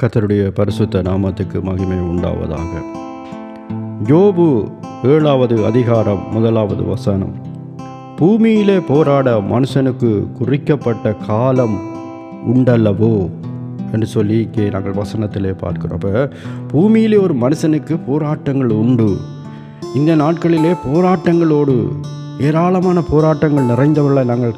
கத்தருடைய பரிசுத்த நாமத்துக்கு மகிமை உண்டாவதாக. யோபு ஏழாவது அதிகாரம் முதலாவது வசனம். பூமியிலே போராட மனுஷனுக்கு குறிக்கப்பட்ட காலம் உண்டல்லவோ? என்று சொல்லி இங்கே நாங்கள் வசனத்திலே பார்க்கிறோம். அப்போ பூமியிலே ஒரு மனுஷனுக்கு போராட்டங்கள் உண்டு. இந்த நாட்களிலே போராட்டங்களோடு ஏராளமான போராட்டங்கள் நிறைந்தவர்களை நாங்கள்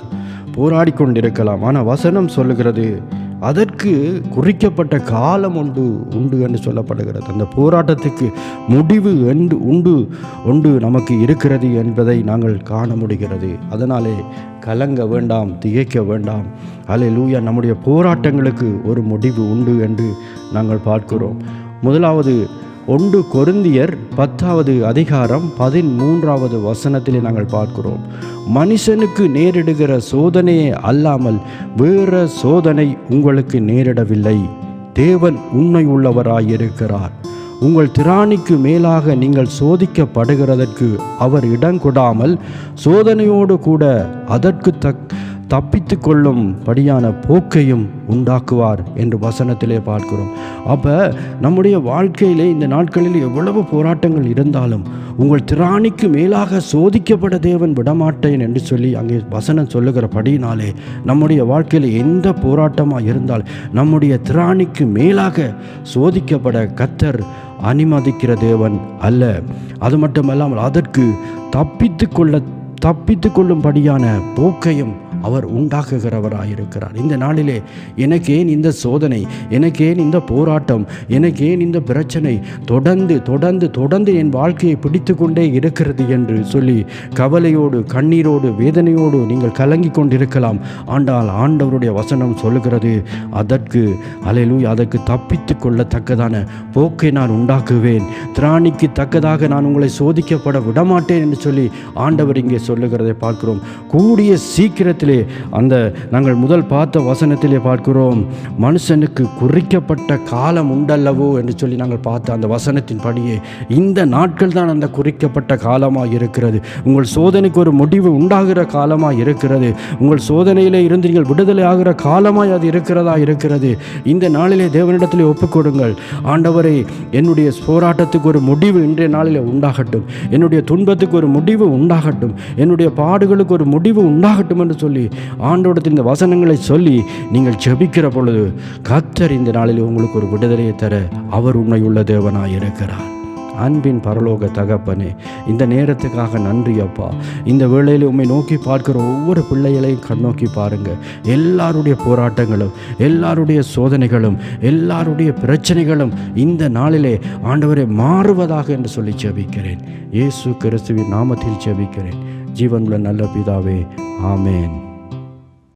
போராடி கொண்டிருக்கலாம் ஆனால் வசனம் சொல்லுகிறது அதற்கு குறிக்கப்பட்ட காலம் உண்டு உண்டு என்று சொல்லப்படுகிறது. அந்த போராட்டத்துக்கு முடிவு என்று உண்டு உண்டு நமக்கு இருக்கிறது என்பதை நாங்கள் காண முடிகிறது. அதனாலே கலங்க வேண்டாம் திகைக்க வேண்டாம். அலே லூயா நம்முடைய போராட்டங்களுக்கு ஒரு முடிவு உண்டு என்று நாங்கள் பார்க்கிறோம். முதலாவது ஒன்று கொருந்தியர் பத்தாவது அதிகாரம் பதிமூன்றாவது வசனத்திலே நாங்கள் பார்க்கிறோம். மனுஷனுக்கு நேரிடுகிற சோதனையே அல்லாமல் வேற சோதனை உங்களுக்கு நேரிடவில்லை. தேவன் உண்மை உள்ளவராயிருக்கிறார். உங்கள் திராணிக்கு மேலாக நீங்கள் சோதிக்கப்படுகிறதற்கு அவர் இடங்கொடாமல் சோதனையோடு கூட அதற்கு தக் தப்பித்து கொள்ளும் படியான போக்கையும் உண்டாக்குவார் என்று வசனத்திலே பார்க்கிறோம். அப்போ நம்முடைய வாழ்க்கையிலே இந்த நாட்களில் எவ்வளவு போராட்டங்கள் இருந்தாலும் உங்கள் திராணிக்கு மேலாக சோதிக்கப்பட தேவன் விடமாட்டேன் என்று சொல்லி அங்கே வசனம் சொல்லுகிறபடியினாலே நம்முடைய வாழ்க்கையில் எந்த போராட்டமாக இருந்தால் நம்முடைய திராணிக்கு மேலாக சோதிக்கப்பட கத்தர் அனுமதிக்கிற தேவன் அல்ல. அது மட்டுமல்லாமல் அதற்கு தப்பித்து கொள்ள தப்பித்து கொள்ளும்படியான போக்கையும் அவர் உண்டாக்குகிறவராயிருக்கிறார். இந்த நாளிலே எனக்கேன் இந்த சோதனை? எனக்கேன் இந்த போராட்டம்? எனக்கு ஏன் இந்த பிரச்சனை? தொடர்ந்து தொடர்ந்து தொடர்ந்து என் வாழ்க்கையை பிடித்து கொண்டே இருக்கிறது என்று சொல்லி கவலையோடு கண்ணீரோடு வேதனையோடு நீங்கள் கலங்கி கொண்டிருக்கலாம். ஆண்டால் ஆண்டவருடைய வசனம் சொல்லுகிறது அதற்கு அலையிலூ அதற்கு தப்பித்து கொள்ளத்தக்கதான போக்கை நான் உண்டாக்குவேன். திராணிக்கு தக்கதாக நான் உங்களை சோதிக்கப்பட விடமாட்டேன் என்று சொல்லி ஆண்டவர் இங்கே சொல்லுகிறதை பார்க்கிறோம். கூடிய சீக்கிரத்தில் அந்த நாங்கள் முதல் பார்த்த வசனத்திலே பார்க்கிறோம் மனுஷனுக்கு குறிக்கப்பட்ட காலம் உண்டல்லவோ என்று சொல்லி நாங்கள் பார்த்த அந்த வசனத்தின் படியே இந்த நாட்கள் தான் அந்த குறிக்கப்பட்ட காலமாக இருக்கிறது. உங்கள் சோதனைக்கு ஒரு முடிவு உண்டாகிற காலமாக இருக்கிறது. உங்கள் சோதனையிலே இருந்து நீங்கள் விடுதலை ஆகிற காலமாய் அது இருக்கிறதா இருக்கிறது. இந்த நாளிலே தேவனிடத்திலே ஒப்புக்கொடுங்கள். ஆண்டவரை என்னுடைய போராட்டத்துக்கு ஒரு முடிவு இன்றைய நாளிலே உண்டாகட்டும். என்னுடைய துன்பத்துக்கு ஒரு முடிவு உண்டாகட்டும். என்னுடைய பாடுகளுக்கு ஒரு முடிவு உண்டாகட்டும் என்று சொல்லி ஆண்டோடத்தில் இந்த வசனங்களை சொல்லி நீங்கள் ஜெபிக்கிற பொழுது கத்தர் இந்த நாளில் உங்களுக்கு ஒரு விடுதலையை தர அவர் உண்மையுள்ள தேவனாய் இருக்கிறார். அன்பின் பரலோக தகப்பனே இந்த நேரத்துக்காக நன்றி அப்பா. இந்த வேளையில் உண்மை நோக்கி பார்க்கிற ஒவ்வொரு பிள்ளைகளையும் கண்ணோக்கி பாருங்க. எல்லாருடைய போராட்டங்களும் எல்லாருடைய சோதனைகளும் எல்லாருடைய பிரச்சனைகளும் இந்த நாளிலே ஆண்டவரை மாறுவதாக என்று சொல்லி ஜெபிக்கிறேன். இயேசு கிறிஸ்துவின் நாமத்தில் ஜெபிக்கிறேன். ஜீவனுள்ள நல்ல பிதாவே ஆமேன்.